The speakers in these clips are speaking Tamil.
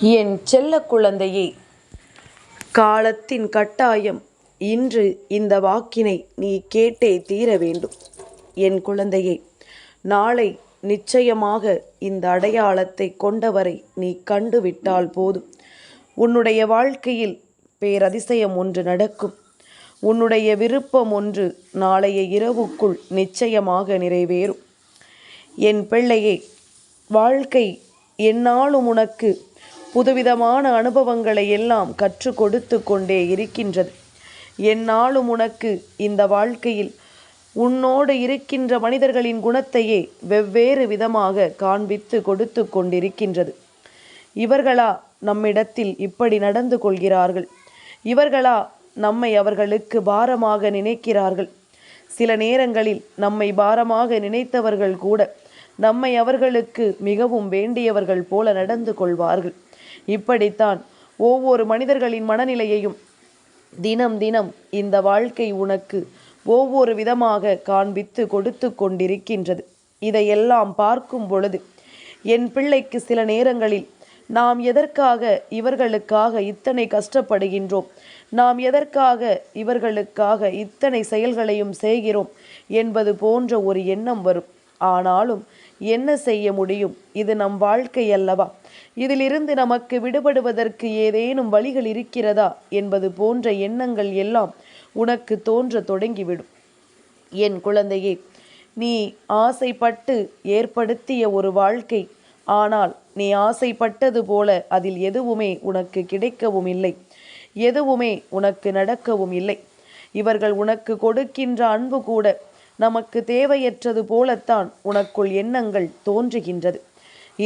என் செல்ல குழந்தையே. காலத்தின் கட்டாயம் இன்று இந்த வாக்கினை நீ கேட்டே தீர வேண்டும். என் குழந்தையே நாளை நிச்சயமாக இந்த அடையாளத்தை கொண்டவரை நீ கண்டுவிட்டால் போதும். உன்னுடைய வாழ்க்கையில் பேரதிசயம் ஒன்று நடக்கும். உன்னுடைய விருப்பம் ஒன்று நாளைய இரவுக்குள் நிச்சயமாக நிறைவேறும். என் பிள்ளையே வாழ்க்கை என்னாலும் உனக்கு புதுவிதமான அனுபவங்களை எல்லாம் கற்றுக் கொடுத்து கொண்டே இருக்கின்றது. என்னாலும் உனக்கு இந்த வாழ்க்கையில் உன்னோடு இருக்கின்ற மனிதர்களின் குணத்தையே வெவ்வேறு விதமாக காண்பித்து கொடுத்து கொண்டிருக்கின்றது. இவர்களா நம்மிடத்தில் இப்படி நடந்து கொள்கிறார்கள்? இவர்களா நம்மை அவர்களுக்கு பாரமாக நினைக்கிறார்கள்? சில நேரங்களில் நம்மை பாரமாக நினைத்தவர்கள் கூட நம்மை அவர்களுக்கு மிகவும் வேண்டியவர்கள் போல நடந்து கொள்வார்கள். இப்படித்தான் ஒவ்வொரு மனிதர்களின் மனநிலையையும் தினம் தினம் இந்த வாழ்க்கை உனக்கு ஒவ்வொரு விதமாக காண்பித்து கொடுத்து கொண்டிருக்கின்றது. இதையெல்லாம் பார்க்கும் பொழுது என் பிள்ளைக்கு சில நேரங்களில் நாம் எதற்காக இவர்களுக்காக இத்தனை கஷ்டப்படுகின்றோம்? நாம் எதற்காக இவர்களுக்காக இத்தனை செயல்களையும் செய்கிறோம்? என்பது போன்ற ஒரு எண்ணம் வரும். ஆனாலும் என்ன செய்ய முடியும்? இது நம் வாழ்க்கை அல்லவா? இதிலிருந்து நமக்கு விடுபடுவதற்கு ஏதேனும் வழிகள் இருக்கிறதா? என்பது போன்ற எண்ணங்கள் எல்லாம் உனக்கு தோன்ற தொடங்கிவிடும். என் குழந்தையே நீ ஆசைப்பட்டு ஏற்படுத்திய ஒரு வாழ்க்கை. ஆனால் நீ ஆசைப்பட்டது போல அதில் எதுவுமே உனக்கு கிடைக்கவும் இல்லை. எதுவுமே உனக்கு நடக்கவும் இல்லை. இவர்கள் உனக்கு கொடுக்கின்ற அன்பு கூட நமக்கு தேவையற்றது போலத்தான் உனக்குள் எண்ணங்கள் தோன்றுகின்றது.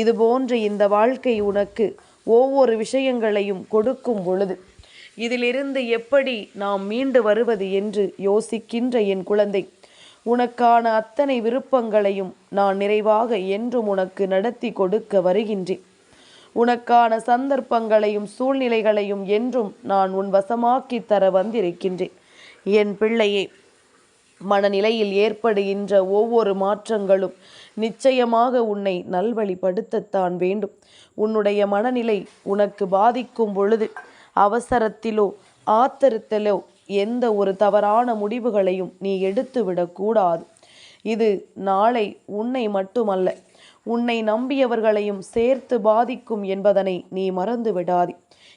இது போன்ற இந்த வாழ்க்கை உனக்கு ஒவ்வொரு விஷயங்களையும் கொடுக்கும் பொழுது இதிலிருந்து எப்படி நாம் மீண்டு வருவது என்று யோசிக்கின்ற என் குழந்தை உனக்கான அத்தனை விருப்பங்களையும் நான் நிறைவாக என்றும் உனக்கு நடத்தி கொடுக்க வருகின்றேன். உனக்கான சந்தர்ப்பங்களையும் சூழ்நிலைகளையும் என்றும் நான் உன் வசமாக்கி தர வந்திருக்கின்றேன். என் பிள்ளையே மனநிலையில் ஏற்படுகின்ற ஒவ்வொரு மாற்றங்களும் நிச்சயமாக உன்னை நல்வழிப்படுத்தத்தான் வேண்டும். உன்னுடைய மனநிலை உனக்கு பாதிக்கும் பொழுது அவசரத்திலோ ஆத்திரத்திலோ எந்த ஒரு தவறான முடிவுகளையும் நீ எடுத்துவிடக்கூடாது இது நாளை உன்னை மட்டுமல்ல உன்னை நம்பியவர்களையும் சேர்த்து பாதிக்கும் என்பதனை நீ மறந்து விடாதே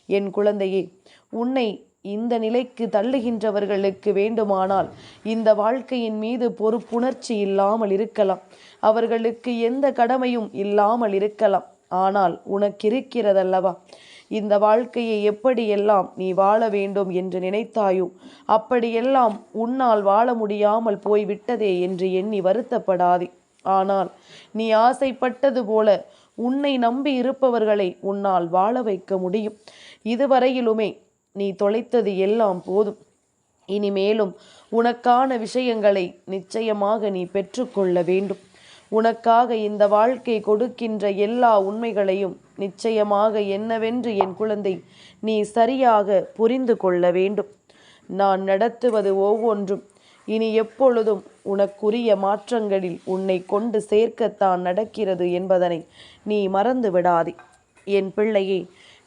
என் குழந்தையே உன்னை இந்த நிலைக்கு தள்ளுகின்றவர்களுக்கு வேண்டுமானால் இந்த வாழ்க்கையின் மீது பொறுப்புணர்ச்சி இல்லாமல் இருக்கலாம். அவர்களுக்கு எந்த கடமையும் இல்லாமல் இருக்கலாம். ஆனால் உனக்கிருக்கிறதல்லவா? இந்த வாழ்க்கையை எப்படியெல்லாம் நீ வாழ வேண்டும் என்று நினைத்தாயோ அப்படியெல்லாம் உன்னால் வாழ முடியாமல் போய்விட்டதே என்று எண்ணி வருத்தப்படாதே. ஆனால் நீ ஆசைப்பட்டது போல உன்னை நம்பி இருப்பவர்களை உன்னால் வாழ வைக்க முடியும். இதுவரையிலுமே நீ தொலைத்தது எல்லாம் போதும். இனிமேலும் உனக்கான விஷயங்களை நிச்சயமாக நீ பெற்றுக்கொள்ள வேண்டும். உனக்காக இந்த வாழ்க்கை கொடுக்கின்ற எல்லா உண்மைகளையும் நிச்சயமாக என்னவென்று என் குழந்தை நீ சரியாக புரிந்து கொள்ள வேண்டும். நான் நடத்துவது ஒவ்வொன்றும். இனி எப்பொழுதும் உனக்குரிய மாற்றங்களில் உன்னை கொண்டு சேர்க்கத்தான் நடக்கிறது என்பதனை நீ மறந்து விடாதே என் பிள்ளையே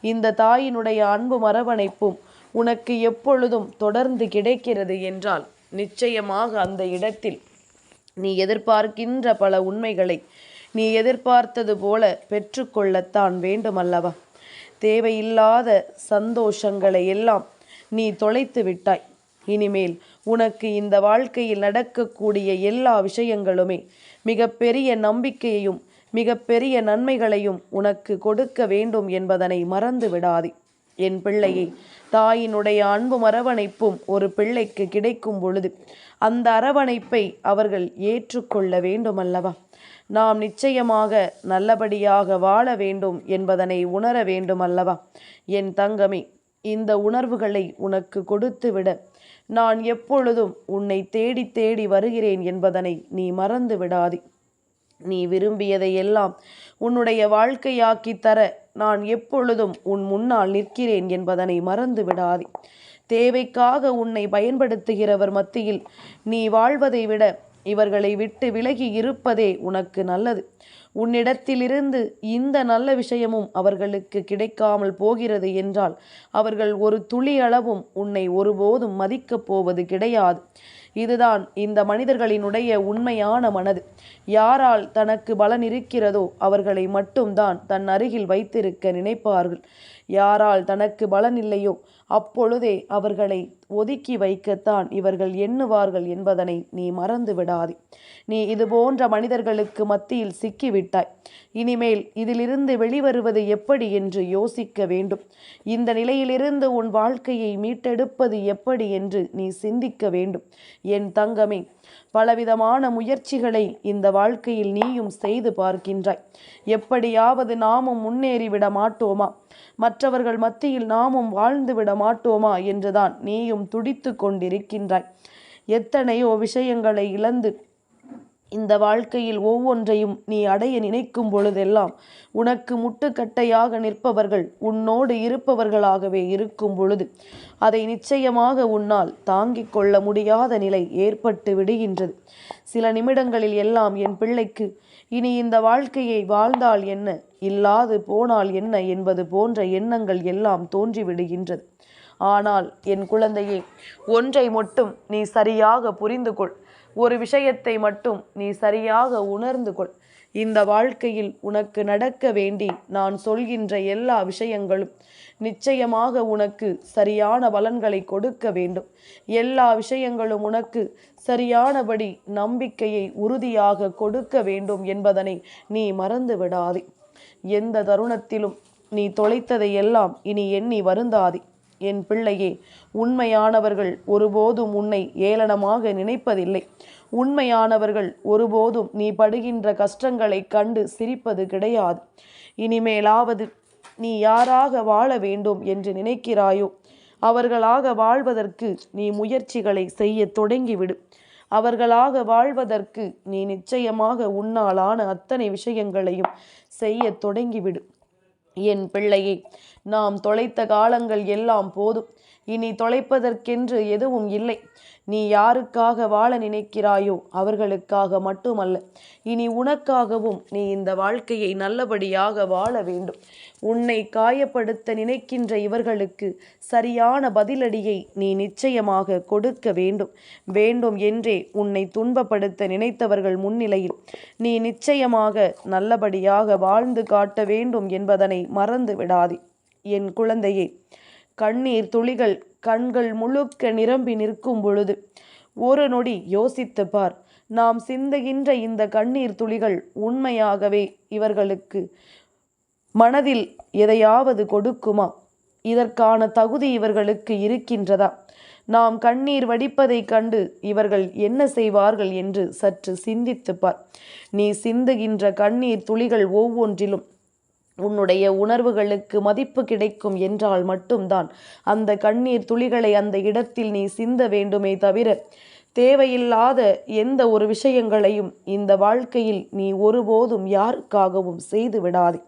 இந்த தாயினுடைய அன்பு மரவணைப்பும் உனக்கு எப்பொழுதும் தொடர்ந்து கிடைக்கிறது என்றால் நிச்சயமாக அந்த இடத்தில் நீ எதிர்பார்க்கின்ற பல உண்மைகளை நீ எதிர்பார்த்தது போல பெற்றுக்கொள்ளத்தான் வேண்டுமல்லவா? தேவையில்லாத சந்தோஷங்களை எல்லாம் நீ தொலைத்து விட்டாய். இனிமேல் உனக்கு இந்த வாழ்க்கையில் நடக்கக்கூடிய எல்லா விஷயங்களுமே மிகப்பெரிய நம்பிக்கையையும் மிகப்பெரிய நன்மைகளையும் உனக்கு கொடுக்க வேண்டும் என்பதனை மறந்து விடாதே. என் பிள்ளையை தாயினுடைய அன்பு அரவணைப்பும் ஒரு பிள்ளைக்கு கிடைக்கும் பொழுது அந்த அரவணைப்பை அவர்கள் ஏற்றுக்கொள்ள வேண்டுமல்லவா? நாம் நிச்சயமாக நல்லபடியாக வாழ வேண்டும் என்பதனை உணர வேண்டும் அல்லவா என் தங்கமே இந்த உணர்வுகளை உனக்கு கொடுத்துவிட நான் எப்பொழுதும் உன்னை தேடி தேடி வருகிறேன் என்பதனை நீ மறந்து விடாதே. நீ விரும்பியதை எல்லாம் உன்னுடைய வாழ்க்கையாக்கி தர நான் எப்பொழுதும் உன் முன்னால் நிற்கிறேன் என்பதனை மறந்து விடாதே தேவைக்காக உன்னை பயன்படுத்துகிறவர் மத்தியில் நீ வாழ்வதை விட இவர்களை விட்டு விலகி இருப்பதே உனக்கு நல்லது. உன்னிடத்திலிருந்து இந்த நல்ல விஷயமும் அவர்களுக்கு கிடைக்காமல் போகிறது என்றால் அவர்கள் ஒரு துளி அளவும் உன்னை ஒருபோதும் மதிக்கப் போவது கிடையாது. இதுதான் இந்த மனிதர்களினுடைய உண்மையான மனது. யாரால் தனக்கு பலன் இருக்கிறதோ அவர்களை மட்டும்தான் தன் அருகில் வைத்திருக்க நினைப்பார்கள். யாரால் தனக்கு பலன் இல்லையோ அப்பொழுதே அவர்களை ஒதுக்கி வைக்கத்தான் இவர்கள் எண்ணுவார்கள் என்பதனை நீ மறந்து விடாதே நீ இது போன்ற மனிதர்களுக்கு மத்தியில் சிக்கிவிட்டாய். இனிமேல் இதிலிருந்து வெளிவருவது எப்படி என்று யோசிக்க வேண்டும். இந்த நிலையிலிருந்து உன் வாழ்க்கையை மீட்டெடுப்பது எப்படி என்று நீ சிந்திக்க வேண்டும். என் தங்கமே பலவிதமான முயற்சிகளை இந்த வாழ்க்கையில் நீயும் செய்து பார்க்கின்றாய். எப்படியாவது நாமும் முன்னேறிவிட மாட்டோமா? மற்றவர்கள் மத்தியில் நாமும் வாழ்ந்து விட மாட்டோமா என்றுதான் நீயும் துடித்து கொண்டிருக்கின்றாய். எத்தனையோ விஷயங்களை இழந்து இந்த வாழ்க்கையில் ஒவ்வொன்றையும் நீ அடைய நினைக்கும் பொழுதெல்லாம் உனக்கு முட்டுக்கட்டையாக நிற்பவர்கள் உன்னோடு இருப்பவர்களாகவே இருக்கும் பொழுது அதை நிச்சயமாக உன்னால் தாங்கிக் கொள்ள முடியாத நிலை ஏற்பட்டு விடுகின்றது. சில நிமிடங்களில் எல்லாம் என் பிள்ளைக்கு இனி இந்த வாழ்க்கையை வாழ்ந்தால் என்ன? இல்லாது போனால் என்ன? என்பது போன்ற எண்ணங்கள் எல்லாம் தோன்றிவிடுகின்றது. ஆனால் என் குழந்தையே ஒன்றை மட்டும் நீ சரியாக புரிந்து கொள் ஒரு விஷயத்தை மட்டும் நீ சரியாக உணர்ந்து கொள் இந்த வாழ்க்கையில் உனக்கு நடக்க வேண்டி நான் சொல்கின்ற எல்லா விஷயங்களும் நிச்சயமாக உனக்கு சரியான பலன்களை கொடுக்க வேண்டும். எல்லா விஷயங்களும் உனக்கு சரியானபடி நம்பிக்கையை உறுதியாக கொடுக்க வேண்டும் என்பதனை நீ மறந்து விடாதே எந்த தருணத்திலும் நீ தொலைத்ததை எல்லாம் இனி எண்ணி வருந்தாதே. என் பிள்ளையே உண்மையானவர்கள் ஒருபோதும் உன்னை ஏளனமாக நினைப்பதில்லை. உண்மையானவர்கள் ஒருபோதும் நீ படுகின்ற கஷ்டங்களை கண்டு சிரிப்பது கிடையாது. இனிமேலாவது நீ யாராக வாழ வேண்டும் என்று நினைக்கிறாயோ அவர்களாக வாழ்வதற்கு நீ முயற்சிகளை செய்ய தொடங்கிவிடு. அவர்களாக வாழ்வதற்கு நீ நிச்சயமாக உன்னாலான அத்தனை விஷயங்களையும் செய்ய தொடங்கிவிடு. என் பிள்ளையை நாம் தொலைத்த காலங்கள் எல்லாம் போதும். இனி தொலைப்பதற்கென்று எதுவும் இல்லை. நீ யாருக்காக வாழ நினைக்கிறாயோ அவர்களுக்காக மட்டுமல்ல இனி உனக்காகவும் நீ இந்த வாழ்க்கையை நல்லபடியாக வாழ வேண்டும். உன்னை காயப்படுத்த நினைக்கின்ற இவர்களுக்கு சரியான பதிலடியை நீ நிச்சயமாக கொடுக்க வேண்டும். வேண்டும் என்றே உன்னை துன்பப்படுத்த நினைத்தவர்கள் முன்னிலையில் நீ நிச்சயமாக நல்லபடியாக வாழ்ந்து காட்ட வேண்டும் என்பதனை மறந்து விடாதே என் குழந்தையே கண்ணீர் துளிகள் கண்கள் முழுக்க நிரம்பி நிற்கும் பொழுது ஒரு நொடி யோசித்து பார். நாம் சிந்துகின்ற இந்த கண்ணீர் துளிகள் உண்மையாகவே இவர்களுக்கு மனதில் எதையாவது கொடுக்குமா? இதற்கான தகுதி இவர்களுக்கு இருக்கின்றதா? நாம் கண்ணீர் வடிப்பதைக் கண்டு இவர்கள் என்ன செய்வார்கள் என்று சற்று சிந்தித்துப்பார் நீ சிந்துகின்ற கண்ணீர் துளிகள் ஒவ்வொன்றிலும் உன்னுடைய உணர்வுகளுக்கு மதிப்பு கிடைக்கும் என்றால் மட்டும்தான் அந்த கண்ணீர் துளிகளை அந்த இடத்தில் நீ சிந்த வேண்டுமே தவிர தேவையில்லாத எந்த ஒரு விஷயங்களையும் இந்த வாழ்க்கையில் நீ ஒருபோதும் யாருக்காகவும் செய்து விடாதே.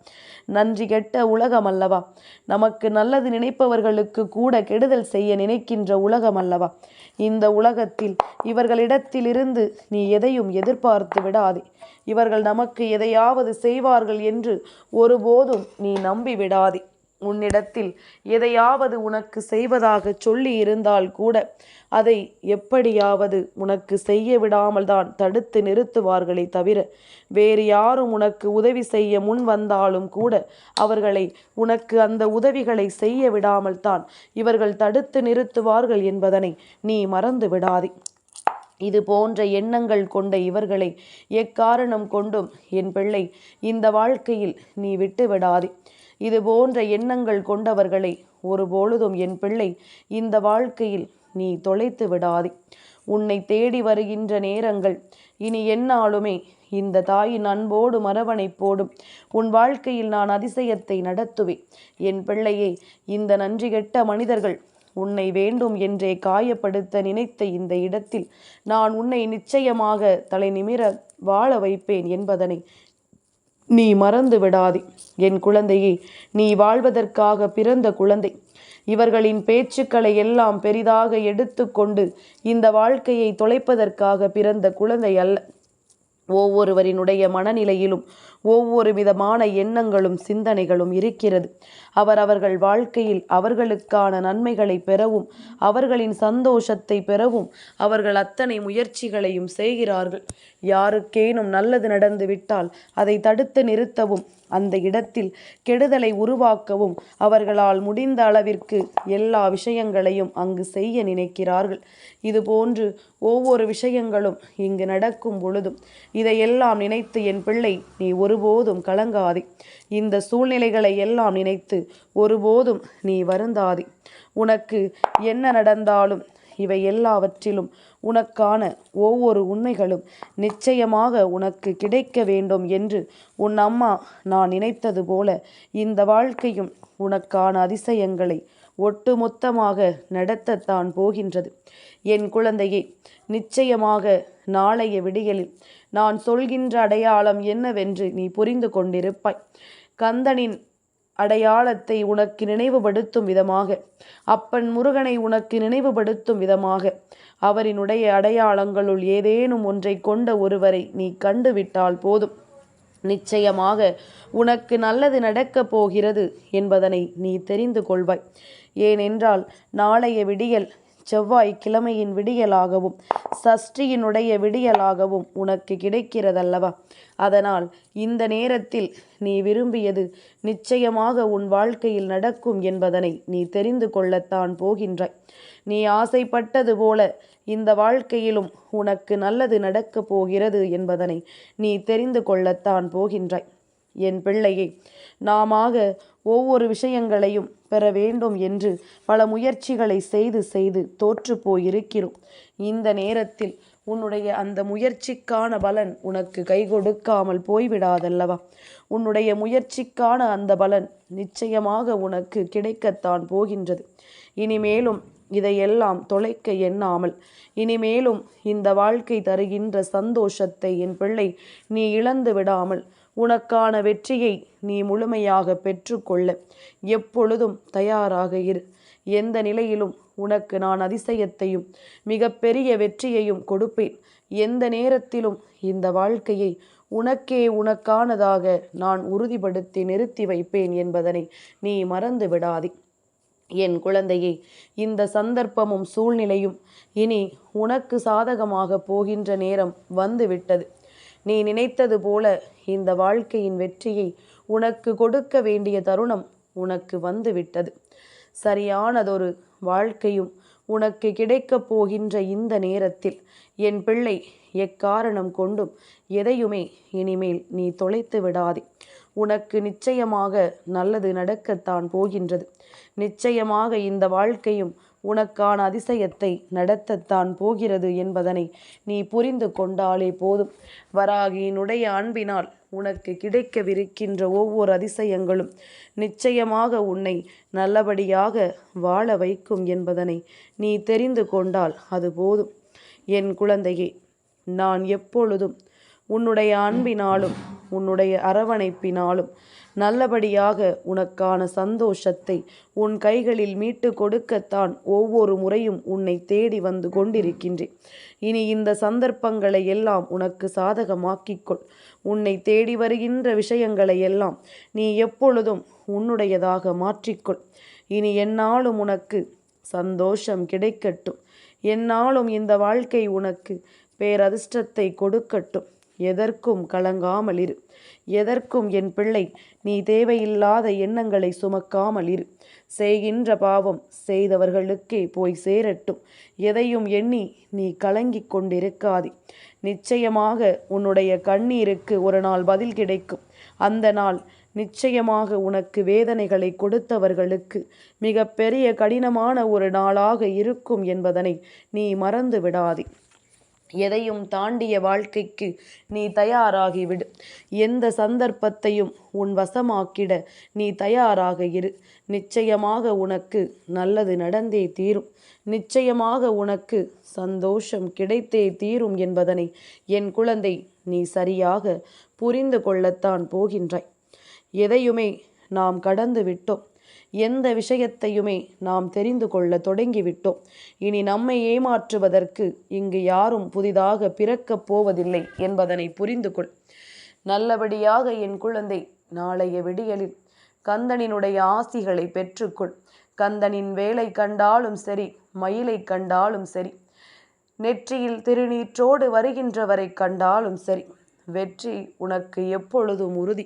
நன்றி கெட்ட உலகம் அல்லவா நமக்கு நல்லது நினைப்பவர்களுக்கு கூட கெடுதல் செய்ய நினைக்கின்ற உலகம் அல்லவா இந்த உலகத்தில் இவர்களிடத்திலிருந்து நீ எதையும் எதிர்பார்த்து விடாதே. இவர்கள் நமக்கு எதையாவது செய்வார்கள் என்று ஒருபோதும் நீ நம்பி விடாதே உன்னிடத்தில் எதையாவது உனக்கு செய்வதாக சொல்லி இருந்தால் கூட அதை எப்படியாவது உனக்கு செய்ய விடாமல் தான் தடுத்து நிறுத்துவார்களே தவிர வேறு யாரும் உனக்கு உதவி செய்ய முன் வந்தாலும் கூட அவர்களை உனக்கு அந்த உதவிகளை செய்ய விடாமல் தான் இவர்கள் தடுத்து நிறுத்துவார்கள் என்பதனை நீ மறந்து விடாதே. இது போன்ற எண்ணங்கள் கொண்ட இவர்களை எக்காரணம் கொண்டும் என் பிள்ளை இந்த வாழ்க்கையில் நீ விட்டு விடாதே. இது போன்ற எண்ணங்கள் கொண்டவர்களை ஒருபொழுதும் என் பிள்ளை இந்த வாழ்க்கையில் நீ தொலைத்து விடாதே. உன்னை தேடி வருகின்ற நேரங்கள் இனி என்னாலுமே இந்த தாயின் அன்போடு மரவணைப்போடும் உன் வாழ்க்கையில் நான் அதிசயத்தை நடத்துவேன் என் பிள்ளையே இந்த நன்றி கெட்ட மனிதர்கள் உன்னை வேண்டும் என்றே காயப்படுத்த நினைத்த இந்த இடத்தில் நான் உன்னை நிச்சயமாக தலை நிமிர வாழ வைப்பேன் என்பதனை நீ மறந்து விடாதே. என் குழந்தையே நீ வாழ்வதற்காக பிறந்த குழந்தை. இவர்களின் பேச்சுக்களை எல்லாம் பெரிதாக எடுத்துக்கொண்டு இந்த வாழ்க்கையை தொலைப்பதற்காக பிறந்த குழந்தை அல்ல. ஒவ்வொருவரினுடைய மனநிலையிலும் ஒவ்வொரு விதமான எண்ணங்களும் சிந்தனைகளும் இருக்கிறது. அவர் அவர்கள் வாழ்க்கையில் அவர்களுக்கான நன்மைகளை பெறவும் அவர்களின் சந்தோஷத்தை பெறவும் அவர்கள் அத்தனை முயற்சிகளையும் செய்கிறார்கள். யாருக்கேனும் நல்லது நடந்து விட்டால் அதை தடுத்து நிறுத்தவும் அந்த இடத்தில் கெடுதலை உருவாக்கவும் அவர்களால் முடிந்த அளவிற்கு எல்லா விஷயங்களையும் அங்கு செய்ய நினைக்கிறார்கள். இதுபோன்று ஒவ்வொரு விஷயங்களும் இங்கு நடக்கும் பொழுதும் இதையெல்லாம் நினைத்து என் பிள்ளை நீ ஒருபோதும் கலங்காதே. இந்த சூழ்நிலைகளை எல்லாம் நினைத்து ஒருபோதும் நீ வருந்தாதே. உனக்கு என்ன நடந்தாலும் இவை எல்லாவற்றிலும் உனக்கான ஒவ்வொரு உண்மைகளும் நிச்சயமாக உனக்கு கிடைக்க வேண்டும் என்று உன் அம்மா நான் நினைத்தது போல இந்த வாழ்க்கையும் உனக்கான அதிசயங்களை ஒட்டுமொத்தமாக நடத்தத்தான் போகின்றது. என் குழந்தையே நிச்சயமாக நாளைய விடியலில் நான் சொல்கின்ற அடையாளம் என்னவென்று நீ புரிந்து கொண்டிருப்பாய். கந்தனின் அடையாளத்தை உனக்கு நினைவுபடுத்தும் விதமாக அப்பன் முருகனை உனக்கு நினைவுபடுத்தும் விதமாக அவரினுடைய அடையாளங்களுள் ஏதேனும் ஒன்றை கொண்ட ஒருவரை நீ கண்டுவிட்டால் போதும். நிச்சயமாக உனக்கு நல்லது நடக்கப் போகிறது என்பதனை நீ தெரிந்து கொள்வாய். ஏனென்றால் நாளைய விடியல் செவ்வாய் கிழமையின் விடியலாகவும் சஷ்டியினுடைய விடியலாகவும் உனக்கு கிடைக்கிறதல்லவா? அதனால் இந்த நேரத்தில் நீ விரும்பியது நிச்சயமாக உன் வாழ்க்கையில் நடக்கும் என்பதனை நீ தெரிந்து கொள்ளத்தான் போகின்றாய். நீ ஆசைப்பட்டது போல இந்த வாழ்க்கையிலும் உனக்கு நல்லது நடக்கப் போகிறது என்பதனை நீ தெரிந்து கொள்ளத்தான் போகின்றாய். என் பிள்ளையை நாமாக ஒவ்வொரு விஷயங்களையும் பெற வேண்டும் என்று பல முயற்சிகளை செய்து செய்து தோற்று போயிருக்கிறோம். இந்த நேரத்தில் உன்னுடைய அந்த முயற்சிக்கான பலன் உனக்கு கை கொடுக்காமல் போய்விடாதல்லவா? உன்னுடைய முயற்சிக்கான அந்த பலன் நிச்சயமாக உனக்கு கிடைக்கத்தான் போகின்றது. இனிமேலும் இதையெல்லாம் தொலைக்க எண்ணாமல் இனிமேலும் இந்த வாழ்க்கை தருகின்ற சந்தோஷத்தை என் பிள்ளை நீ இழந்து விடாமல் உனக்கான வெற்றியை நீ முழுமையாக பெற்றுக்கொள்ள எப்பொழுதும் தயாராக இரு. எந்த நிலையிலும் உனக்கு நான் அதிசயத்தையும் மிகப்பெரிய வெற்றியையும் கொடுப்பேன். எந்த நேரத்திலும் இந்த வாழ்க்கையை உனக்கே உனக்கானதாக நான் உறுதிப்படுத்தி நிறுத்தி வைப்பேன் என்பதனை நீ மறந்து விடாதே. என் குழந்தையே இந்த சந்தர்ப்பமும் சூழ்நிலையும் இனி உனக்கு சாதகமாக போகின்ற நேரம் வந்துவிட்டது. நீ நினைத்தது போல இந்த வாழ்க்கையின் வெற்றியை உனக்கு கொடுக்க வேண்டிய தருணம் உனக்கு வந்துவிட்டது. சரியானதொரு வாழ்க்கையும் உனக்கு கிடைக்கப் போகின்ற இந்த நேரத்தில் என் பிள்ளை எக்காரணம் கொண்டும் எதையுமே இனிமேல் நீ தொலைத்து விடாதே. உனக்கு நிச்சயமாக நல்லது நடக்கத்தான் போகின்றது. நிச்சயமாக இந்த வாழ்க்கையும் உனக்கான அதிசயத்தை நடத்தத்தான் போகிறது என்பதனை நீ புரிந்து கொண்டாலே போதும். வராகியினுடைய அன்பினால் உனக்கு கிடைக்கவிருக்கின்ற ஒவ்வொரு அதிசயங்களும் நிச்சயமாக உன்னை நல்லபடியாக வாழ வைக்கும் என்பதனை நீ தெரிந்து கொண்டால் அது போதும். என் குழந்தையே நான் எப்பொழுதும் உன்னுடைய அன்பினாலும் உன்னுடைய அரவணைப்பினாலும் நல்லபடியாக உனக்கான சந்தோஷத்தை உன் கைகளில் மீட்டு கொடுக்கத்தான் ஒவ்வொரு முறையும் உன்னை தேடி வந்து கொண்டிருக்கின்றேன். இனி இந்த சந்தர்ப்பங்களை எல்லாம் உனக்கு சாதகமாக்கிக்கொள். உன்னை தேடி வருகின்ற விஷயங்களை எல்லாம் நீ எப்பொழுதும் உன்னுடையதாக மாற்றிக்கொள். இனி என்னாலும் உனக்கு சந்தோஷம் கிடைக்கட்டும். என்னாலும் இந்த வாழ்க்கை உனக்கு பேரதிர்ஷ்டத்தை கொடுக்கட்டும். எதற்கும் கலங்காமல் இரு. எதற்கும் என் பிள்ளை நீ தேவையில்லாத எண்ணங்களை சுமக்காமல் இரு. செய்கின்ற பாவம் செய்தவர்களுக்கே போய் சேரட்டும். எதையும் எண்ணி நீ கலங்கிக் கொண்டிருக்காதே. நிச்சயமாக உன்னுடைய கண்ணீருக்கு ஒரு நாள் பதில் கிடைக்கும். அந்த நாள் நிச்சயமாக உனக்கு வேதனைகளை கொடுத்தவர்களுக்கு மிக பெரிய கடினமான ஒரு நாளாக இருக்கும் என்பதனை நீ மறந்து விடாதே எதையும் தாண்டிய வாழ்க்கைக்கு நீ தயாராகிவிடு. எந்த சந்தர்ப்பத்தையும் உன் வசமாக்கிட நீ தயாராக இரு. நிச்சயமாக உனக்கு நல்லது நடந்தே தீரும். நிச்சயமாக உனக்கு சந்தோஷம் கிடைத்தே தீரும் என்பதனை என் குழந்தை நீ சரியாக புரிந்து கொள்ளத்தான் போகின்றாய். எதையுமே நாம் கடந்து விட்டோம். எந்த விஷயத்தையுமே நாம் தெரிந்து கொள்ள தொடங்கிவிட்டோம். இனி நம்மை ஏமாற்றுவதற்கு இங்கு யாரும் புதிதாக பிறக்கப் போவதில்லை என்பதனை புரிந்து கொள். நல்லபடியாக என் குழந்தை நாளைய விடியலில் கந்தனினுடைய ஆசிகளை பெற்றுக்கொள். கந்தனின் வேலை கண்டாலும் சரி மயிலை கண்டாலும் சரி நெற்றியில் திருநீற்றோடு வருகின்றவரை கண்டாலும் சரி வெற்றி உனக்கு எப்பொழுதும் உறுதி.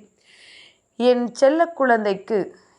என் செல்ல குழந்தைக்கு